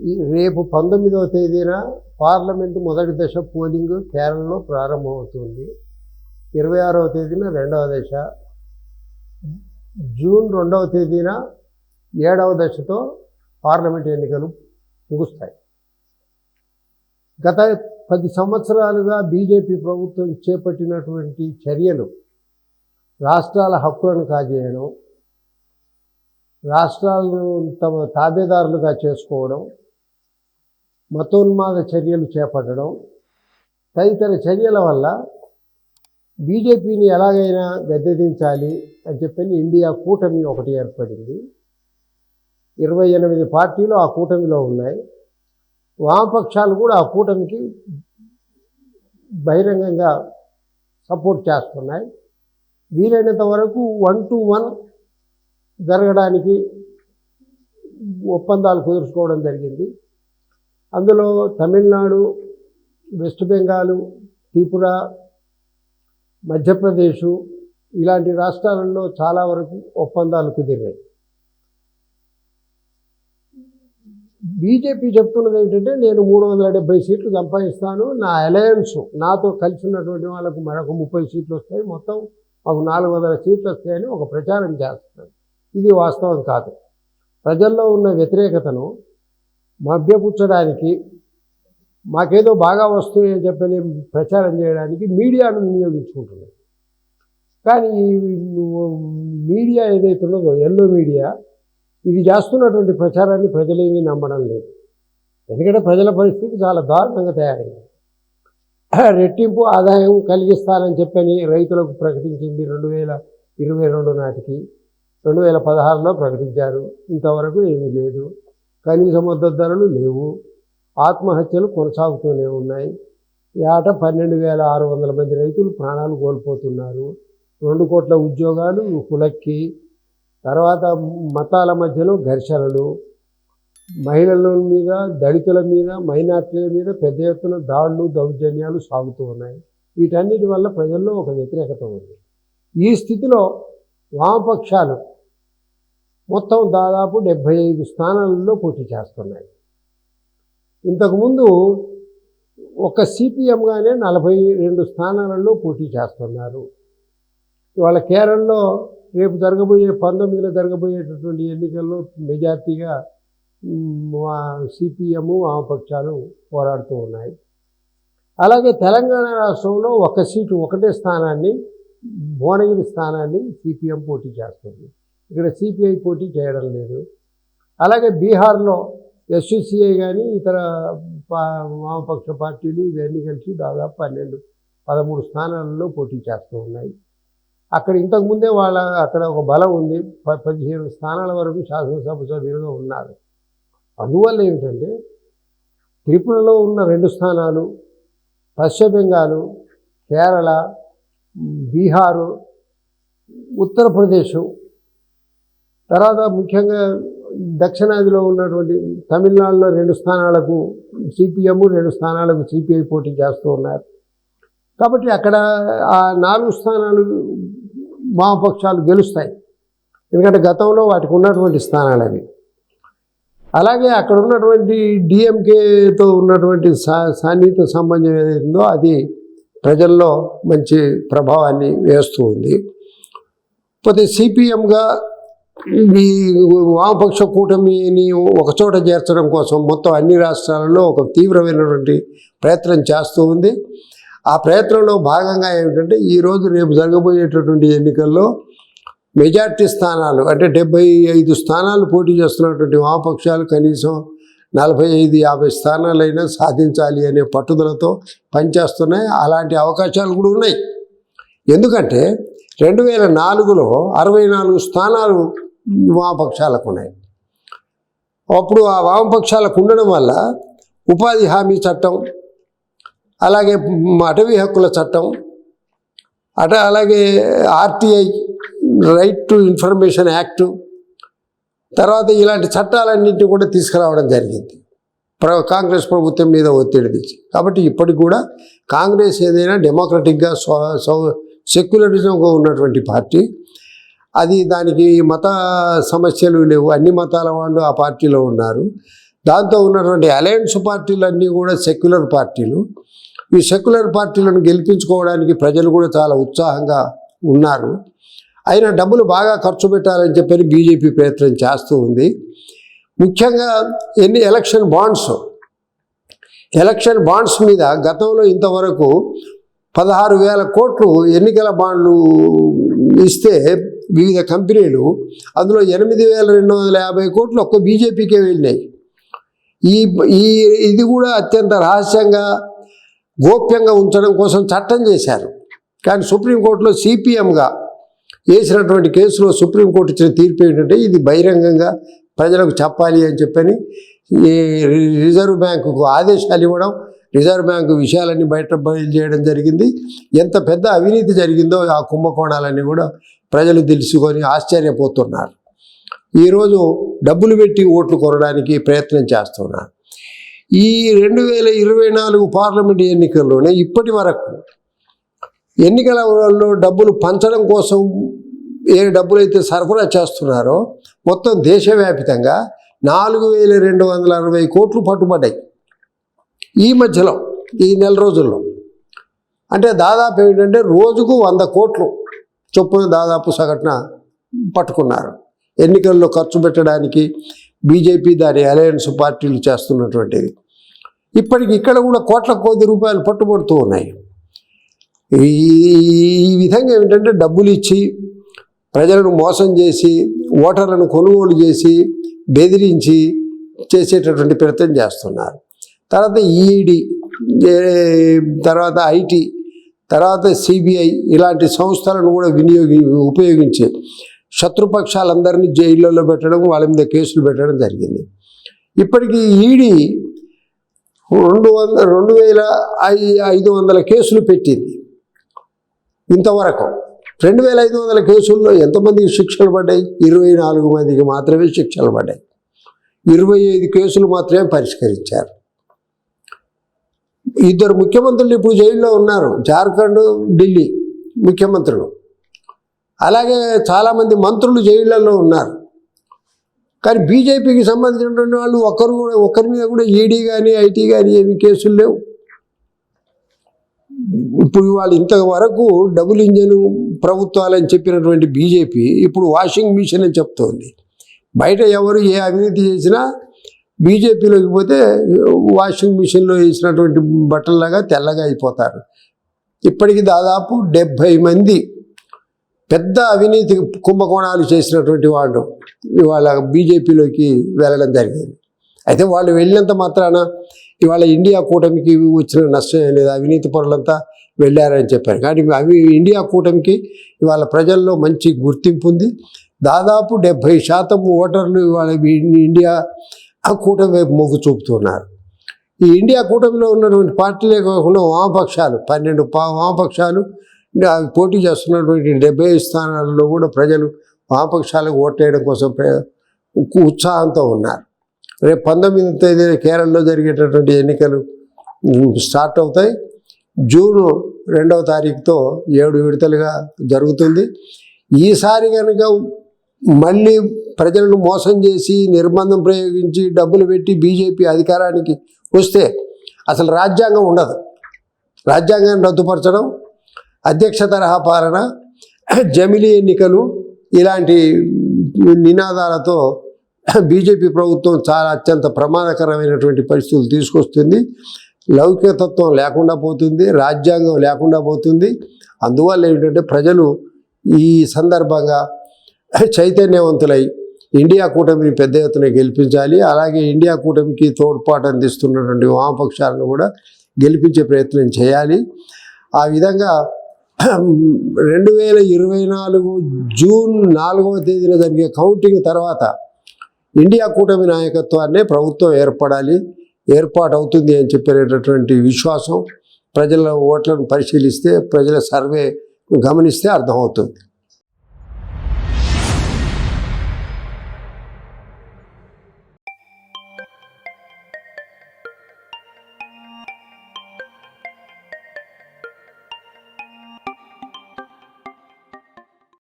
ఈ రేపు పంతొమ్మిదవ తేదీన పార్లమెంటు మొదటి దశ పోలింగ్ కేరళలో ప్రారంభమవుతుంది. ఇరవై ఆరవ తేదీన రెండవ దశ. జూన్ రెండవ తేదీన ఏడవ దశతో పార్లమెంట్ ఎన్నికలు ముగుస్తాయి. గత పది సంవత్సరాలుగా బీజేపీ ప్రభుత్వం చేపట్టినటువంటి చర్యలు రాష్ట్రాల హక్కులను కాజేయడం రాష్ట్రాలను తమ తాబేదారులుగా చేసుకోవడం మతోన్మాద చర్యలు చేపట్టడం తదితర చర్యల వల్ల బీజేపీని ఎలాగైనా గద్దెదించాలి అని చెప్పని ఇండియా కూటమి ఒకటి ఏర్పడింది. ఇరవై ఎనిమిది పార్టీలు ఆ కూటమిలో ఉన్నాయి. వామపక్షాలు కూడా ఆ కూటమికి బహిరంగంగా సపోర్ట్ చేస్తున్నాయి. వీలైనంత వరకు వన్ టు వన్ జరగడానికి ఒప్పందాలు కుదుర్చుకోవడం జరిగింది. అందులో తమిళనాడు వెస్ట్ బెంగాలు త్రిపుర మధ్యప్రదేశు ఇలాంటి రాష్ట్రాలలో చాలా వరకు ఒప్పందాలు కుదిరినాయి. బీజేపీ చెప్తున్నది ఏంటంటే నేను మూడు వందల డెబ్బై సీట్లు సంపాదిస్తాను నా అలయన్స్ నాతో కలిసి ఉన్నటువంటి వాళ్ళకు మరొక ముప్పై సీట్లు వస్తాయి మొత్తం మాకు నాలుగు వందల సీట్లు వస్తాయని ఒక ప్రచారం చేస్తున్నాను ఇది వాస్తవం కాదు. ప్రజల్లో ఉన్న వ్యతిరేకతను మభ్యపుచ్చడానికి మాకేదో బాగా వస్తుంది అని చెప్పని ప్రచారం చేయడానికి మీడియాను వినియోగించుకుంటున్నాయి కానీ మీడియా ఏదైతే ఉన్నదో ఎల్లో మీడియా ఇది చేస్తున్నటువంటి ప్రచారాన్ని ప్రజలేమీ నమ్మడం లేదు. ఎందుకంటే ప్రజల పరిస్థితి చాలా దారుణంగా తయారైంది. రెట్టింపు ఆదాయం కలిగిస్తానని చెప్పని రైతులకు ప్రకటించింది రెండు వేల ఇరవై రెండు నాటికి. రెండు వేల పదహారులో ప్రకటించారు. ఇంతవరకు ఏమీ లేదు. కనీస మద్దతు ధరలు లేవు. ఆత్మహత్యలు కొనసాగుతూనే ఉన్నాయి. ఏట పన్నెండు వేల ఆరు వందల మంది రైతులు ప్రాణాలు కోల్పోతున్నారు. రెండు కోట్ల ఉద్యోగాలు కులక్కి. తర్వాత మతాల మధ్యలో ఘర్షణలు. మహిళల మీద దళితుల మీద మైనార్టీల మీద పెద్ద ఎత్తున దాడులు దౌర్జన్యాలు సాగుతూ ఉన్నాయి. వీటన్నిటి వల్ల ప్రజల్లో ఒక వ్యతిరేకత ఉంది. ఈ స్థితిలో వామపక్షాలు మొత్తం దాదాపు డెబ్భై ఐదు స్థానాలలో పోటీ చేస్తున్నాయి. ఇంతకుముందు ఒక సిపిఎంగానే నలభై రెండు స్థానాలలో పోటీ చేస్తున్నారు. ఇవాళ కేరళలో రేపు జరగబోయే పంతొమ్మిదిలో జరగబోయేటటువంటి ఎన్నికల్లో మెజార్టీగా సిపిఎం వామపక్షాలు పోరాడుతూ ఉన్నాయి. అలాగే తెలంగాణ రాష్ట్రంలో ఒక సీటు ఒకటే స్థానాన్ని భువనగిరి స్థానాన్ని సిపిఎం పోటీ చేస్తుంది. ఇక్కడ సిపిఐ పోటీ చేయడం లేదు. అలాగే బీహార్లో ఎస్సీసీఐ కానీ ఇతర పా వామపక్ష పార్టీలు ఇవన్నీ కలిసి దాదాపు పన్నెండు పదమూడు స్థానాలలో పోటీ చేస్తూ ఉన్నాయి. అక్కడ ఇంతకుముందే వాళ్ళ అక్కడ ఒక బలం ఉంది. పదిహేను స్థానాల వరకు శాసనసభ సభ్యులుగా ఉన్నారు. అందువల్ల ఏమిటంటే త్రిపురలో ఉన్న రెండు స్థానాలు పశ్చిమ బెంగాలు కేరళ బీహారు ఉత్తరప్రదేశ్ తర్వాత ముఖ్యంగా దక్షిణాదిలో ఉన్నటువంటి తమిళనాడులో రెండు స్థానాలకు సిపిఎం రెండు స్థానాలకు సిపిఐ పోటీ చేస్తూ ఉన్నారు. కాబట్టి అక్కడ ఆ నాలుగు స్థానాలు వామపక్షాలు గెలుస్తాయి. ఎందుకంటే గతంలో వాటికి ఉన్నటువంటి స్థానాలు అవి. అలాగే అక్కడ ఉన్నటువంటి డిఎంకేతో ఉన్నటువంటి సా సాన్నిహిత సంబంధం ఏదైతుందో అది ప్రజల్లో మంచి ప్రభావాన్ని వేస్తూ ఉంది. పోతే సిపిఎంగా ఈ వామపక్ష కూటమిని ఒకచోట చేర్చడం కోసం మొత్తం అన్ని రాష్ట్రాలలో ఒక తీవ్రమైనటువంటి ప్రయత్నం చేస్తూ ఉంది. ఆ ప్రయత్నంలో భాగంగా ఏమిటంటే ఈరోజు రేపు జరగబోయేటటువంటి ఎన్నికల్లో మెజార్టీ స్థానాలు అంటే డెబ్బై ఐదు స్థానాలు పోటీ చేస్తున్నటువంటి వామపక్షాలు కనీసం నలభై ఐదు యాభై స్థానాలైనా సాధించాలి అనే పట్టుదలతో పనిచేస్తున్నాయి. అలాంటి అవకాశాలు కూడా ఉన్నాయి. ఎందుకంటే రెండు వేల నాలుగులో అరవై నాలుగు స్థానాలు వామపక్షాలకు ఉన్నాయి. అప్పుడు ఆ వామపక్షాలకు ఉండడం వల్ల ఉపాధి హామీ చట్టం అలాగే అటవీ హక్కుల చట్టం అట అలాగే RTI right to information act తర్వాత ఇలాంటి చట్టాలన్నింటినీ కూడా తీసుకురావడం జరిగింది. ప్ర కాంగ్రెస్ ప్రభుత్వం మీద ఒత్తిడి తెచ్చి. కాబట్టి ఇప్పటికి కూడా కాంగ్రెస్ ఏదైనా డెమోక్రటిక్గా సౌ సెక్యులరిజంగా ఉన్నటువంటి పార్టీ అది దానికి మత సమస్యలు లేవు. అన్ని మతాల వాళ్ళు ఆ పార్టీలో ఉన్నారు. దాంతో ఉన్నటువంటి అలయన్స్ పార్టీలన్నీ కూడా సెక్యులర్ పార్టీలు. ఈ సెక్యులర్ పార్టీలను గెలిపించుకోవడానికి ప్రజలు కూడా చాలా ఉత్సాహంగా ఉన్నారు. అయినా డబ్బులు బాగా ఖర్చు పెట్టాలని చెప్పని బీజేపీ ప్రయత్నం చేస్తూ ఉంది. ముఖ్యంగా ఎన్ని ఎలక్షన్ బాండ్స్? ఎలక్షన్ బాండ్స్ మీద గతంలో ఇంతవరకు పదహారు వేల కోట్లు ఎన్నికల బాండ్లు ఇస్తే వివిధ కంపెనీలు అందులో ఎనిమిది వేల రెండు వందల యాభై కోట్లు ఒక్క బీజేపీకే వెళ్ళినాయి. ఈ ఈ ఇది కూడా అత్యంత రహస్యంగా గోప్యంగా ఉంచడం కోసం చట్టం చేశారు. కానీ సుప్రీంకోర్టులో సిపిఎంగా వేసినటువంటి కేసులో సుప్రీంకోర్టు ఇచ్చిన తీర్పు ఏంటంటే ఇది బహిరంగంగా ప్రజలకు చెప్పాలి అని చెప్పని ఈ రిజర్వ్ బ్యాంకుకు ఆదేశాలు ఇవ్వడం రిజర్వ్ బ్యాంకు విషయాలన్నీ బయట బయలు చేయడం జరిగింది. ఎంత పెద్ద అవినీతి జరిగిందో ఆ కుంభకోణాలన్నీ కూడా ప్రజలు తెలుసుకొని ఆశ్చర్యపోతున్నారు. ఈరోజు డబ్బులు పెట్టి ఓట్లు కొనడానికి ప్రయత్నం చేస్తున్నారు. ఈ రెండు వేల ఇరవై నాలుగు పార్లమెంట్ ఎన్నికల్లోనే ఇప్పటి వరకు ఎన్నికలలో డబ్బులు పంచడం కోసం ఏ డబ్బులు అయితే సరఫరా చేస్తున్నారో మొత్తం దేశవ్యాప్తంగా నాలుగు వేల రెండు వందల అరవై కోట్లు పట్టుబడ్డాయి. ఈ మధ్యలో ఈ నెల రోజుల్లో. అంటే దాదాపు ఏంటంటే రోజుకు వంద కోట్లు చొప్పున దాదాపు సగటున పట్టుకున్నారు. ఎన్నికల్లో ఖర్చు పెట్టడానికి బీజేపీ దాని అలయన్స్ పార్టీలు చేస్తున్నటువంటిది. ఇప్పటికి ఇక్కడ కూడా కోట్ల కోటి రూపాయలు పట్టుబడుతూ ఉన్నాయి. ఈ ఈ విధంగా ఏమిటంటే డబ్బులు ఇచ్చి ప్రజలను మోసం చేసి ఓటర్లను కొనుగోలు చేసి బెదిరించి చేసేటటువంటి ప్రయత్నం చేస్తున్నారు. తర్వాత ఈఈడి తర్వాత ఐటీ తర్వాత సిబిఐ ఇలాంటి సంస్థలను కూడా వినియోగి ఉపయోగించి శత్రుపక్షాలందరినీ జైళ్ళలో పెట్టడం వాళ్ళ మీద కేసులు పెట్టడం జరిగింది. ఇప్పటికీ ఈడీ రెండు వంద రెండు వేల ఐ- ఐదు వందల కేసులు పెట్టింది. ఇంతవరకు రెండు వేల ఐదు వందల కేసుల్లో ఎంతమందికి శిక్షలు పడ్డాయి? ఇరవై నాలుగు మందికి మాత్రమే శిక్షలు పడ్డాయి. ఇరవై ఐదు కేసులు మాత్రమే పరిష్కరించారు. ఇద్దరు ముఖ్యమంత్రులు ఇప్పుడు జైల్లో ఉన్నారు. జార్ఖండ్ ఢిల్లీ ముఖ్యమంత్రులు. అలాగే చాలామంది మంత్రులు జైళ్ళల్లో ఉన్నారు. కానీ బీజేపీకి సంబంధించినటువంటి వాళ్ళు ఒక్కరు కూడా ఒక్కరి మీద కూడా ఈడీ కానీ ఐటీ కానీ ఏమి కేసులు లేవు. ఇప్పుడు వాళ్ళు ఇంతవరకు డబుల్ ఇంజన్ ప్రభుత్వాలని చెప్పినటువంటి బీజేపీ ఇప్పుడు వాషింగ్ మిషన్ అని చెప్తోంది. బయట ఎవరు ఏ అవినీతి చేసినా బీజేపీలోకి పోతే వాషింగ్ మిషన్లో వేసినటువంటి బట్టల్లాగా తెల్లగా అయిపోతారు. ఇప్పటికి దాదాపు డెబ్భై మంది పెద్ద అవినీతి కుంభకోణాలు చేసినటువంటి వాళ్ళు ఇవాళ బీజేపీలోకి వెళ్ళడం జరిగింది. అయితే వాళ్ళు వెళ్ళినంత మాత్రాన ఇవాళ ఇండియా కూటమికి వచ్చిన నష్టం ఏం లేదు. అవినీతి పనులంతా వెళ్ళారని చెప్పారు. కానీ అవి ఇండియా కూటమికి ఇవాళ ప్రజల్లో మంచి గుర్తింపు ఉంది. దాదాపు డెబ్భై శాతం ఓటర్లు ఇవాళ ఇండియా ఆ కూటమి వైపు మొగ్గు చూపుతున్నారు. ఈ ఇండియా కూటమిలో ఉన్నటువంటి పార్టీలే కాకుండా వామపక్షాలు పన్నెండు వామపక్షాలు పోటీ చేస్తున్నటువంటి డెబ్బై స్థానాల్లో కూడా ప్రజలు వామపక్షాలకు ఓటేయడం కోసం ప్ర- ఉత్సాహంతో ఉన్నారు. రేపు పంతొమ్మిది తేదీన కేరళలో జరిగేటటువంటి ఎన్నికలు స్టార్ట్ అవుతాయి. జూన్ రెండవ తారీఖుతో ఏడు విడతలుగా జరుగుతుంది. ఈసారి కనుక మళ్ళీ ప్రజలను మోసం చేసి నిర్బంధం ప్రయోగించి డబ్బులు పెట్టి బీజేపీ అధికారానికి వస్తే అసలు రాజ్యాంగం ఉండదు. రాజ్యాంగాన్ని రద్దుపరచడం అధ్యక్ష తరహా పాలన జమిలీ ఎన్నికలు ఇలాంటి నినాదాలతో బీజేపీ ప్రభుత్వం చాలా అత్యంత ప్రమాదకరమైనటువంటి పరిస్థితులు తీసుకొస్తుంది. లౌకికతత్వం లేకుండా పోతుంది రాజ్యాంగం లేకుండా పోతుంది. అందువల్ల ఏంటంటే ప్రజలు ఈ సందర్భంగా చైతన్యవంతులై ఇండియా కూటమిని పెద్ద ఎత్తున గెలిపించాలి. అలాగే ఇండియా కూటమికి తోడ్పాటు అందిస్తున్నటువంటి వామపక్షాలను కూడా గెలిపించే ప్రయత్నం చేయాలి. ఆ విధంగా రెండు వేల ఇరవై నాలుగు జూన్ నాలుగవ తేదీన జరిగే కౌంటింగ్ తర్వాత ఇండియా కూటమి నాయకత్వాన్నే ప్రభుత్వం ఏర్పడాలి. ఏర్పాటు అవుతుంది అని చెప్పేటటువంటి విశ్వాసం ప్రజల ఓట్లను పరిశీలిస్తే ప్రజల సర్వే గమనిస్తే అర్థమవుతుంది.